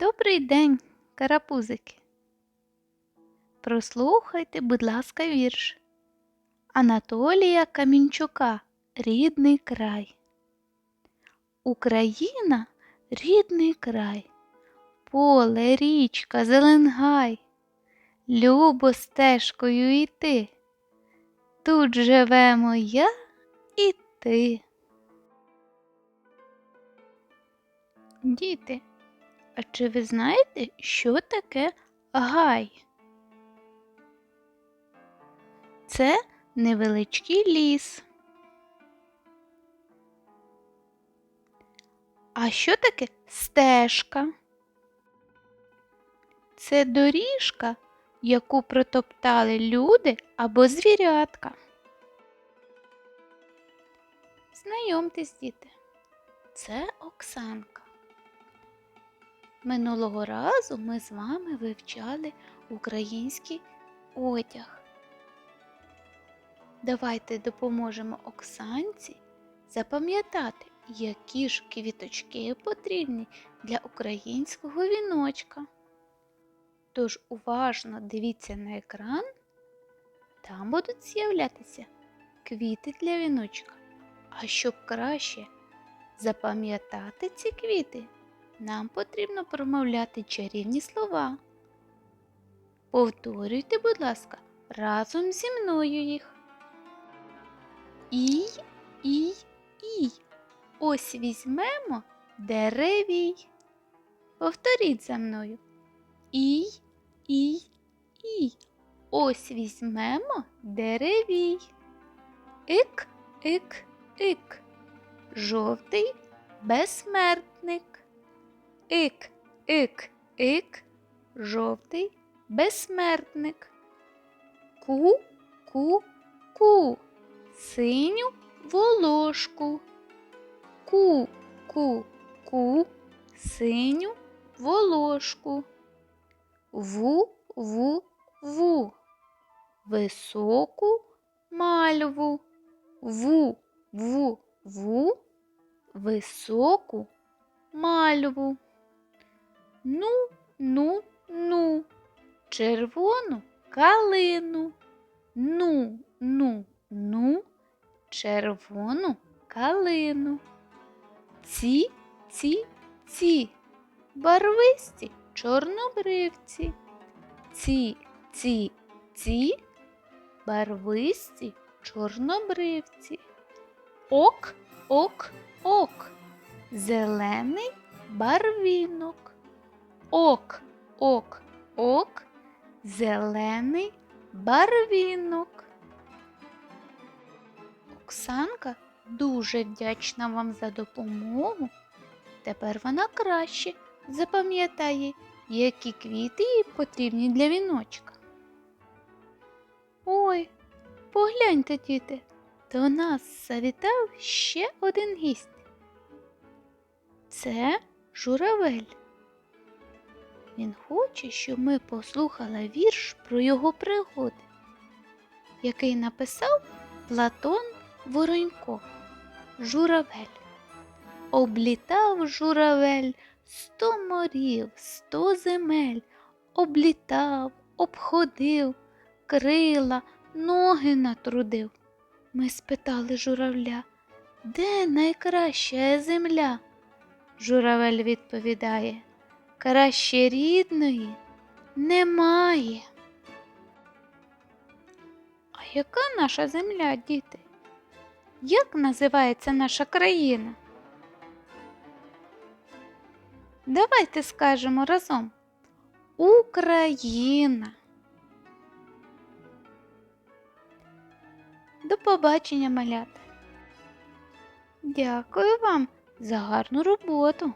Добрий день, карапузики. Прослухайте, будь ласка, вірш Анатолія Камінчука Рідний край. Україна рідний край, поле, річка, зеленгай. Любо стежкою йти. Тут живемо я і ти. Діти, а чи ви знаєте, що таке гай? Це невеличкий ліс. А що таке стежка? Це доріжка, яку протоптали люди або звірятка. Знайомтесь, діти, це Оксанка. Минулого разу ми з вами вивчали український одяг. Давайте допоможемо Оксанці запам'ятати, які ж квіточки потрібні для українського віночка. Тож уважно дивіться на екран, там будуть з'являтися квіти для віночка. А щоб краще запам'ятати ці квіти, нам потрібно промовляти чарівні слова. Повторюйте, будь ласка, разом зі мною їх. І, і, і. Ось візьмемо деревій. Повторіть за мною. І, і, і. Ось візьмемо деревій. Ик, ик, ик. Жовтий безсмертник. Ик, ик, ик. Жовтий безсмертник. Ку, ку, ку. Синю волошку. Ку, ку, ку. Синю волошку. Ву, ву, ву. Високу мальву. Ву, ву, ву. Високу мальву. Ну, ну, ну. Червону калину. Ну, ну, ну. Червону калину. Ці, ці, ці. Барвисті чорнобривці. Ці, ці, ці. Барвисті чорнобривці. Ок, ок, ок. Зелений барвінок. Ок, ок, ок. Зелений барвінок. Оксанка дуже вдячна вам за допомогу. Тепер вона краще запам'ятає, які квіти їй потрібні для віночка. Ой, погляньте, діти, до нас завітав ще один гість. Це журавель. Він хоче, щоб ми послухали вірш про його пригоди, який написав Платон Воронько. Журавель. Облітав журавель сто морів, сто земель, облітав, обходив, крила, ноги натрудив. Ми спитали журавля, де найкраща земля? Журавель відповідає, краще рідної немає. А яка наша земля, діти? Як називається наша країна? Давайте скажемо разом. Україна. До побачення, малята. Дякую вам за гарну роботу.